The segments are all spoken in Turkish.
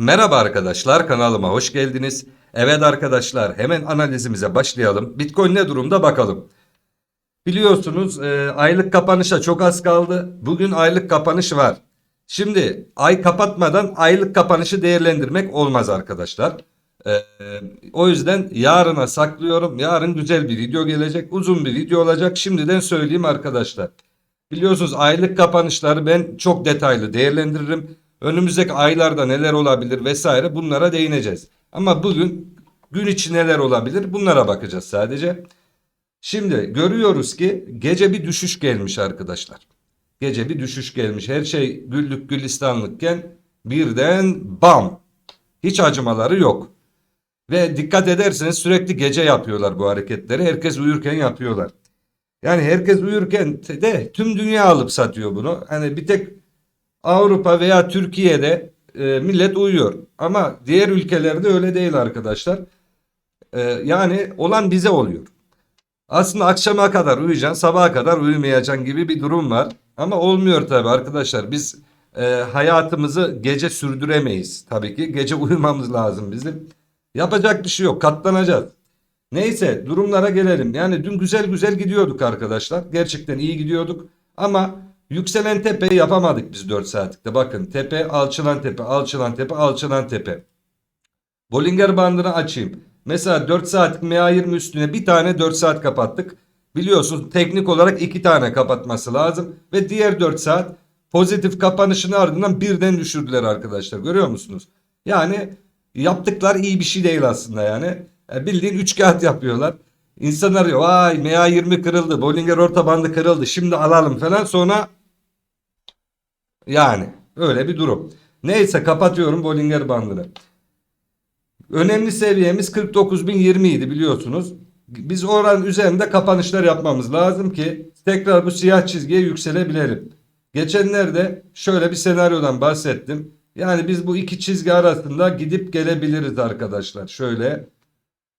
Merhaba arkadaşlar kanalıma hoş geldiniz. Evet arkadaşlar hemen analizimize başlayalım. Bitcoin ne durumda bakalım. Biliyorsunuz e, aylık kapanışa çok az kaldı. Bugün aylık kapanış var. Şimdi ay kapatmadan aylık kapanışı değerlendirmek olmaz arkadaşlar. E, o yüzden yarına saklıyorum. Yarın güzel bir video gelecek. Uzun bir video olacak. Şimdiden söyleyeyim arkadaşlar. Biliyorsunuz aylık kapanışları ben çok detaylı değerlendiririm. Önümüzdeki aylarda neler olabilir vesaire bunlara değineceğiz. Ama bugün gün içi neler olabilir bunlara bakacağız sadece. Şimdi görüyoruz ki gece bir düşüş gelmiş arkadaşlar. Gece bir düşüş gelmiş. Her şey güllük gülistanlıkken birden bam. Hiç acımaları yok. Ve dikkat ederseniz sürekli gece yapıyorlar bu hareketleri. Herkes uyurken yapıyorlar. Yani herkes uyurken de tüm dünya alıp satıyor bunu. Hani bir tek Avrupa veya Türkiye'de e, millet uyuyor. Ama diğer ülkelerde öyle değil arkadaşlar. E, yani olan bize oluyor. Aslında akşama kadar uyuyacaksın, sabaha kadar uyumayacaksın gibi bir durum var. Ama olmuyor tabii arkadaşlar. Biz e, hayatımızı gece sürdüremeyiz tabii ki. Gece uyumamız lazım bizim. Yapacak bir şey yok. Katlanacağız. Neyse durumlara gelelim. Yani dün güzel güzel gidiyorduk arkadaşlar. Gerçekten iyi gidiyorduk. Ama yükselen tepeyi yapamadık biz 4 saatlikte. Bakın tepe, alçılan tepe, alçılan tepe, alçılan tepe. Bollinger bandını açayım. Mesela 4 saatlik MA20 üstüne bir tane 4 saat kapattık. Biliyorsunuz teknik olarak 2 tane kapatması lazım. Ve diğer 4 saat pozitif kapanışın ardından birden düşürdüler arkadaşlar. Görüyor musunuz? Yani yaptıklar iyi bir şey değil aslında yani. E, Bildiğin 3 kağıt yapıyorlar. İnsanlar vay MA20 kırıldı. Bollinger orta bandı kırıldı. Şimdi alalım falan. Sonra yani öyle bir durum. Neyse kapatıyorum Bollinger bandını. Önemli seviyemiz 49.020 idi biliyorsunuz. Biz oranın üzerinde kapanışlar yapmamız lazım ki tekrar bu siyah çizgiye yükselebilelim. Geçenlerde şöyle bir senaryodan bahsettim. Yani biz bu iki çizgi arasında gidip gelebiliriz arkadaşlar. Şöyle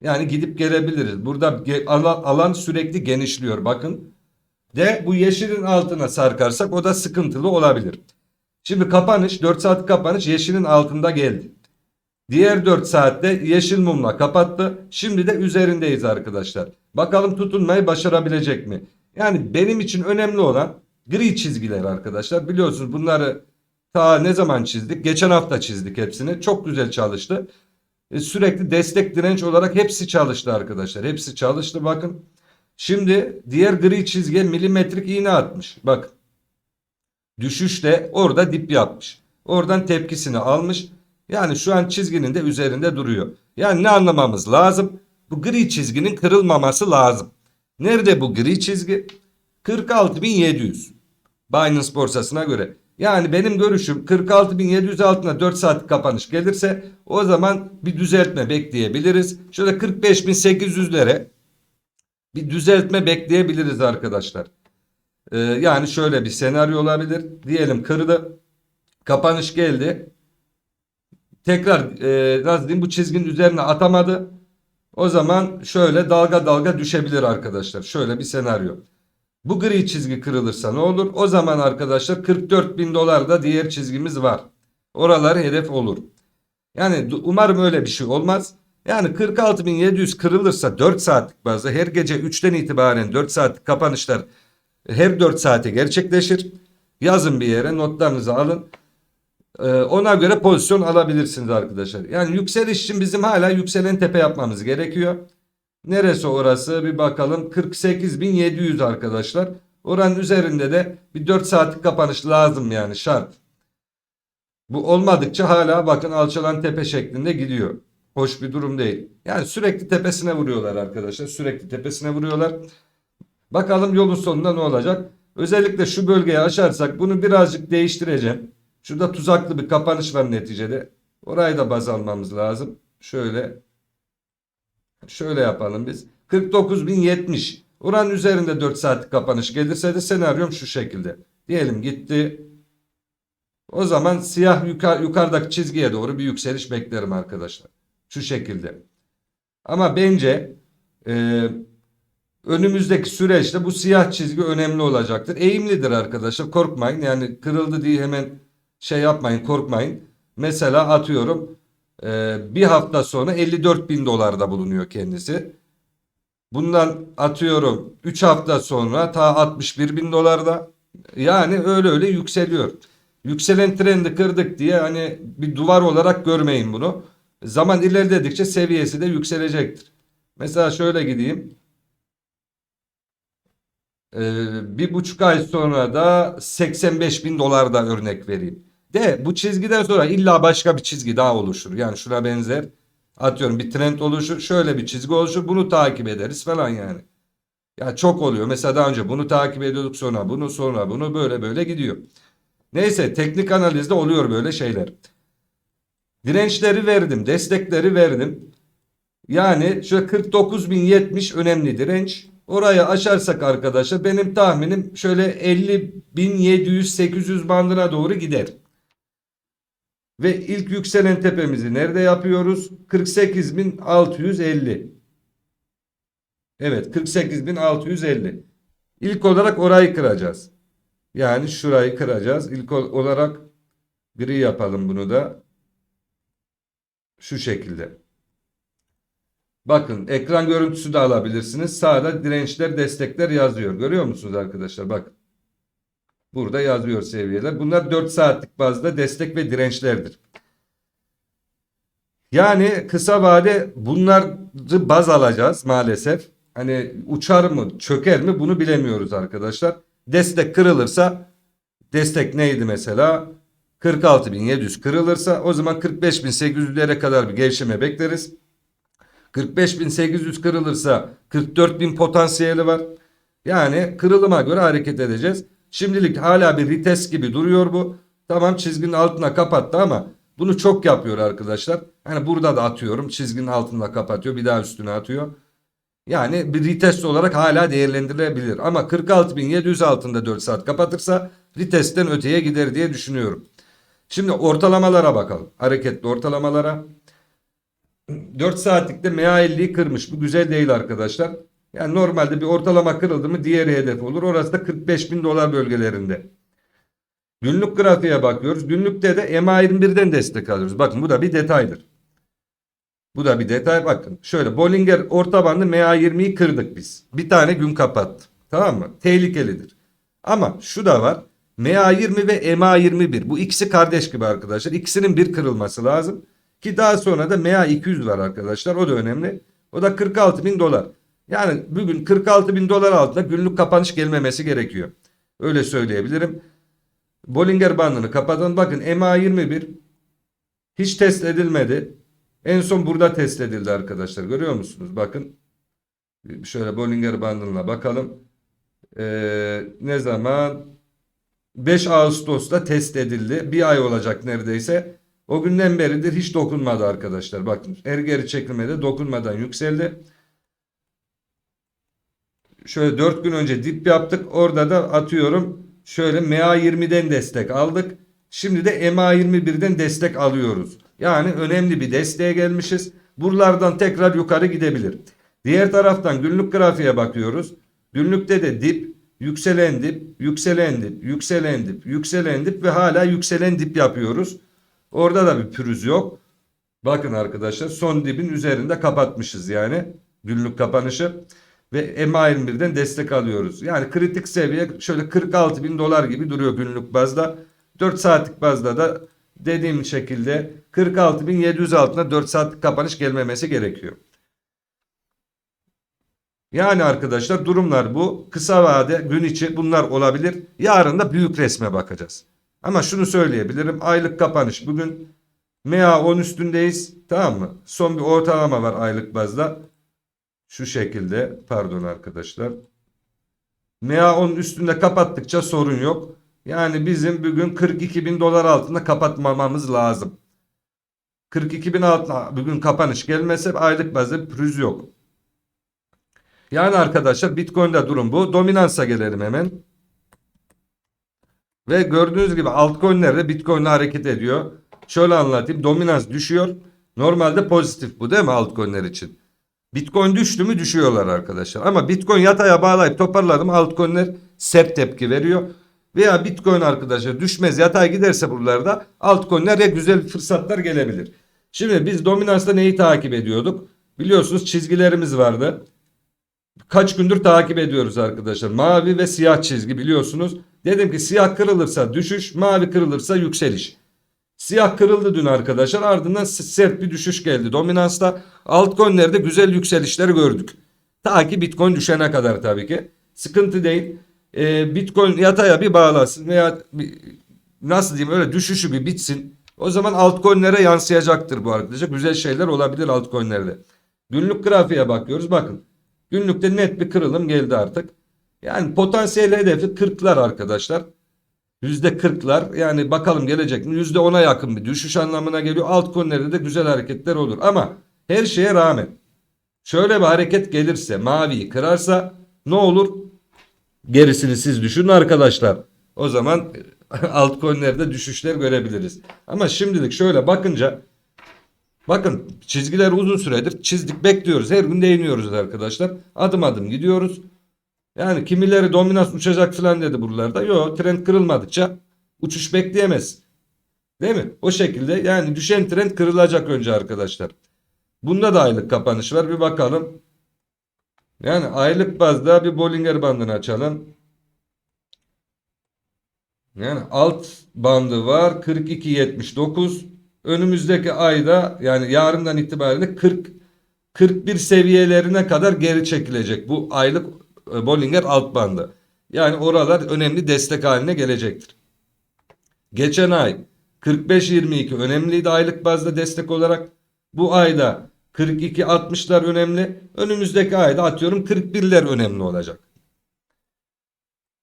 yani gidip gelebiliriz. Burada alan, alan sürekli genişliyor bakın. De bu yeşilin altına sarkarsak o da sıkıntılı olabilir. Şimdi kapanış 4 saat kapanış yeşilin altında geldi. Diğer 4 saatte yeşil mumla kapattı. Şimdi de üzerindeyiz arkadaşlar. Bakalım tutunmayı başarabilecek mi? Yani benim için önemli olan gri çizgiler arkadaşlar. Biliyorsunuz bunları ta ne zaman çizdik? Geçen hafta çizdik hepsini. Çok güzel çalıştı. E, sürekli destek direnç olarak hepsi çalıştı arkadaşlar. Hepsi çalıştı bakın. Şimdi diğer gri çizgiye milimetrik iğne atmış. Bak. Düşüşte orada dip yapmış. Oradan tepkisini almış. Yani şu an çizginin de üzerinde duruyor. Yani ne anlamamız lazım? Bu gri çizginin kırılmaması lazım. Nerede bu gri çizgi? 46.700. Binance borsasına göre. Yani benim görüşüm 46.700 altına 4 saat kapanış gelirse o zaman bir düzeltme bekleyebiliriz. Şöyle 45.800'lere bir düzeltme bekleyebiliriz arkadaşlar. Ee, yani şöyle bir senaryo olabilir. Diyelim kırdı. Kapanış geldi. Tekrar e, nasıl diyeyim bu çizginin üzerine atamadı. O zaman şöyle dalga dalga düşebilir arkadaşlar. Şöyle bir senaryo. Bu gri çizgi kırılırsa ne olur? O zaman arkadaşlar 44 bin dolar da diğer çizgimiz var. Oralar hedef olur. Yani umarım öyle bir şey olmaz. Yani 46.700 kırılırsa 4 saatlik bazda her gece 3'ten itibaren 4 saatlik kapanışlar her 4 saate gerçekleşir. Yazın bir yere notlarınızı alın. Ee, ona göre pozisyon alabilirsiniz arkadaşlar. Yani yükseliş için bizim hala yükselen tepe yapmamız gerekiyor. Neresi orası bir bakalım 48.700 arkadaşlar. Oranın üzerinde de bir 4 saatlik kapanış lazım yani şart. Bu olmadıkça hala bakın alçalan tepe şeklinde gidiyor. Hoş bir durum değil. Yani sürekli tepesine vuruyorlar arkadaşlar. Sürekli tepesine vuruyorlar. Bakalım yolun sonunda ne olacak? Özellikle şu bölgeyi aşarsak bunu birazcık değiştireceğim. Şurada tuzaklı bir kapanış var neticede. Orayı da baz almamız lazım. Şöyle Şöyle yapalım biz. 49.070. Oranın üzerinde 4 saatlik kapanış gelirse de senaryom şu şekilde. Diyelim gitti. O zaman siyah yukarı, yukarıdaki çizgiye doğru bir yükseliş beklerim arkadaşlar. Şu şekilde. Ama bence e, önümüzdeki süreçte bu siyah çizgi önemli olacaktır. Eğimlidir arkadaşlar korkmayın. Yani kırıldı diye hemen şey yapmayın korkmayın. Mesela atıyorum e, bir hafta sonra 54 bin dolarda bulunuyor kendisi. Bundan atıyorum 3 hafta sonra ta 61 bin dolarda. Yani öyle öyle yükseliyor. Yükselen trendi kırdık diye hani bir duvar olarak görmeyin bunu. Zaman ilerledikçe seviyesi de yükselecektir. Mesela şöyle gideyim. Ee, bir buçuk ay sonra da 85 bin dolarda örnek vereyim. De bu çizgiden sonra illa başka bir çizgi daha oluşur. Yani şuna benzer. Atıyorum bir trend oluşur. Şöyle bir çizgi oluşur. Bunu takip ederiz falan yani. Ya çok oluyor. Mesela daha önce bunu takip ediyorduk sonra bunu sonra bunu böyle böyle gidiyor. Neyse teknik analizde oluyor böyle şeyler. Dirençleri verdim. Destekleri verdim. Yani şu 49.070 önemli direnç. Orayı aşarsak arkadaşlar benim tahminim şöyle 50.700-800 bandına doğru gider. Ve ilk yükselen tepemizi nerede yapıyoruz? 48.650. Evet 48.650. İlk olarak orayı kıracağız. Yani şurayı kıracağız. İlk ol- olarak gri yapalım bunu da. Şu şekilde. Bakın ekran görüntüsü de alabilirsiniz. Sağda dirençler, destekler yazıyor. Görüyor musunuz arkadaşlar? Bak. Burada yazıyor seviyeler. Bunlar 4 saatlik bazda destek ve dirençlerdir. Yani kısa vade bunları baz alacağız maalesef. Hani uçar mı, çöker mi bunu bilemiyoruz arkadaşlar. Destek kırılırsa destek neydi mesela? 46.700 kırılırsa o zaman 45.800'lere kadar bir gevşeme bekleriz. 45.800 kırılırsa 44.000 potansiyeli var. Yani kırılıma göre hareket edeceğiz. Şimdilik hala bir retest gibi duruyor bu. Tamam çizginin altına kapattı ama bunu çok yapıyor arkadaşlar. Hani burada da atıyorum çizginin altında kapatıyor bir daha üstüne atıyor. Yani bir retest olarak hala değerlendirilebilir. Ama 46.700 altında 4 saat kapatırsa retestten öteye gider diye düşünüyorum. Şimdi ortalamalara bakalım. Hareketli ortalamalara. 4 saatlikte MA50'yi kırmış. Bu güzel değil arkadaşlar. Yani normalde bir ortalama kırıldı mı diğeri hedef olur. Orası da 45 bin dolar bölgelerinde. Günlük grafiğe bakıyoruz. Günlükte de MA21'den destek alıyoruz. Bakın bu da bir detaydır. Bu da bir detay. Bakın şöyle Bollinger orta bandı MA20'yi kırdık biz. Bir tane gün kapattı. Tamam mı? Tehlikelidir. Ama şu da var. MA20 ve MA21 bu ikisi kardeş gibi arkadaşlar. İkisinin bir kırılması lazım. Ki daha sonra da MA200 var arkadaşlar. O da önemli. O da 46 bin dolar. Yani bugün 46 bin dolar altında günlük kapanış gelmemesi gerekiyor. Öyle söyleyebilirim. Bollinger bandını kapatalım. Bakın MA21 hiç test edilmedi. En son burada test edildi arkadaşlar. Görüyor musunuz? Bakın. Şöyle Bollinger bandına bakalım. Ee, ne zaman? 5 Ağustos'ta test edildi. Bir ay olacak neredeyse. O günden beridir hiç dokunmadı arkadaşlar. Bakın her geri çekilmede dokunmadan yükseldi. Şöyle 4 gün önce dip yaptık. Orada da atıyorum şöyle MA20'den destek aldık. Şimdi de MA21'den destek alıyoruz. Yani önemli bir desteğe gelmişiz. Buralardan tekrar yukarı gidebilir. Diğer taraftan günlük grafiğe bakıyoruz. Günlükte de dip, yükselen dip, yükselen dip, yükselen dip, yükselen dip ve hala yükselen dip yapıyoruz. Orada da bir pürüz yok. Bakın arkadaşlar son dibin üzerinde kapatmışız yani günlük kapanışı. Ve MA21'den destek alıyoruz. Yani kritik seviye şöyle 46 bin dolar gibi duruyor günlük bazda. 4 saatlik bazda da dediğim şekilde 46.700 altına 4 saatlik kapanış gelmemesi gerekiyor. Yani arkadaşlar durumlar bu. Kısa vade gün içi bunlar olabilir. Yarın da büyük resme bakacağız. Ama şunu söyleyebilirim. Aylık kapanış bugün MA 10 üstündeyiz. Tamam mı? Son bir ortalama var aylık bazda. Şu şekilde pardon arkadaşlar. MA 10 üstünde kapattıkça sorun yok. Yani bizim bugün 42 bin dolar altında kapatmamamız lazım. 42 bin altına bugün kapanış gelmese aylık bazda pürüz yok. Yani arkadaşlar Bitcoin'de durum bu. Dominansa gelelim hemen. Ve gördüğünüz gibi altcoin'ler de Bitcoin'le hareket ediyor. Şöyle anlatayım. Dominans düşüyor. Normalde pozitif bu değil mi altcoin'ler için? Bitcoin düştü mü düşüyorlar arkadaşlar. Ama Bitcoin yataya bağlayıp toparladı mı altcoin'ler sert tepki veriyor. veya Bitcoin arkadaşlar düşmez yatay giderse buralarda altcoin'lere güzel fırsatlar gelebilir. Şimdi biz dominansta neyi takip ediyorduk? Biliyorsunuz çizgilerimiz vardı. Kaç gündür takip ediyoruz arkadaşlar. Mavi ve siyah çizgi biliyorsunuz. Dedim ki siyah kırılırsa düşüş, mavi kırılırsa yükseliş. Siyah kırıldı dün arkadaşlar. Ardından sert bir düşüş geldi. Dominansta altcoin'lerde güzel yükselişler gördük. Ta ki Bitcoin düşene kadar tabii ki. Sıkıntı değil. Ee, Bitcoin yataya bir bağlasın veya bir- nasıl diyeyim öyle düşüşü bir bitsin. O zaman altcoin'lere yansıyacaktır bu arkadaşlar. Güzel şeyler olabilir altcoin'lerde. Günlük grafiğe bakıyoruz. Bakın. Günlükte net bir kırılım geldi artık. Yani potansiyel hedefi 40'lar arkadaşlar. Yüzde kırklar yani bakalım gelecek mi? Yüzde ona yakın bir düşüş anlamına geliyor. Altcoin'lerde de güzel hareketler olur. Ama her şeye rağmen şöyle bir hareket gelirse maviyi kırarsa ne olur? Gerisini siz düşünün arkadaşlar. O zaman altcoin'lerde düşüşler görebiliriz. Ama şimdilik şöyle bakınca bakın çizgiler uzun süredir çizdik bekliyoruz. Her gün değiniyoruz arkadaşlar. Adım adım gidiyoruz. Yani kimileri dominans uçacak falan dedi buralarda. Yok trend kırılmadıkça uçuş bekleyemez. Değil mi? O şekilde yani düşen trend kırılacak önce arkadaşlar. Bunda da aylık kapanış var. Bir bakalım. Yani aylık bazda bir Bollinger bandını açalım. Yani alt bandı var 42.79. Önümüzdeki ayda yani yarından itibaren de 40 41 seviyelerine kadar geri çekilecek bu aylık Bollinger alt bandı. Yani oralar önemli destek haline gelecektir. Geçen ay 45-22 önemliydi aylık bazda destek olarak. Bu ayda 42-60'lar önemli. Önümüzdeki ayda atıyorum 41'ler önemli olacak.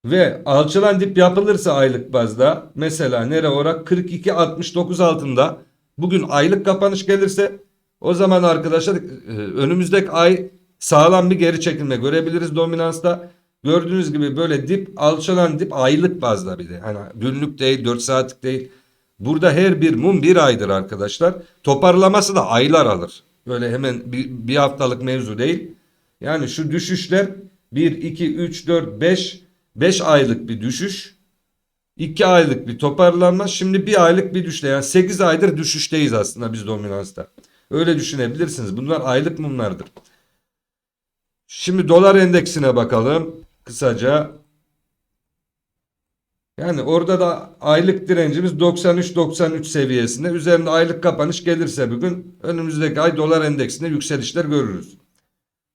Ve alçalan dip yapılırsa aylık bazda mesela nere olarak 42-69 altında bugün aylık kapanış gelirse o zaman arkadaşlar e, önümüzdeki ay sağlam bir geri çekilme görebiliriz dominansta. Gördüğünüz gibi böyle dip alçalan dip aylık bazda bir de. Hani günlük değil 4 saatlik değil. Burada her bir mum bir aydır arkadaşlar. Toparlaması da aylar alır. Böyle hemen bir, bir haftalık mevzu değil. Yani şu düşüşler 1, 2, 3, 4, 5, 5 aylık bir düşüş. 2 aylık bir toparlanma. Şimdi bir aylık bir düşüşte. Yani 8 aydır düşüşteyiz aslında biz dominansta. Öyle düşünebilirsiniz. Bunlar aylık mumlardır. Şimdi dolar endeksine bakalım. Kısaca. Yani orada da aylık direncimiz 93-93 seviyesinde. Üzerinde aylık kapanış gelirse bugün önümüzdeki ay dolar endeksinde yükselişler görürüz.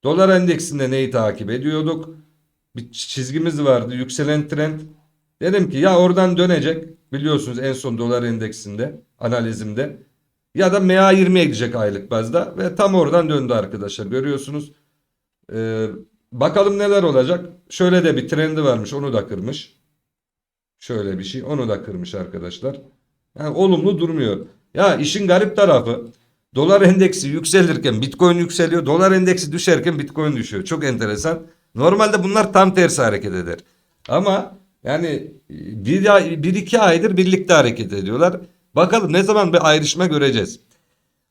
Dolar endeksinde neyi takip ediyorduk? Bir çizgimiz vardı yükselen trend. Dedim ki ya oradan dönecek biliyorsunuz en son dolar endeksinde analizimde ya da MA20'ye gidecek aylık bazda ve tam oradan döndü arkadaşlar görüyorsunuz. Ee, bakalım neler olacak. Şöyle de bir trendi varmış onu da kırmış. Şöyle bir şey onu da kırmış arkadaşlar. Yani olumlu durmuyor. Ya işin garip tarafı dolar endeksi yükselirken bitcoin yükseliyor. Dolar endeksi düşerken bitcoin düşüyor. Çok enteresan. Normalde bunlar tam tersi hareket eder. Ama yani bir, bir iki aydır birlikte hareket ediyorlar. Bakalım ne zaman bir ayrışma göreceğiz.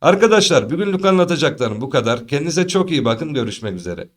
Arkadaşlar bugünlük anlatacaklarım bu kadar. Kendinize çok iyi bakın. Görüşmek üzere.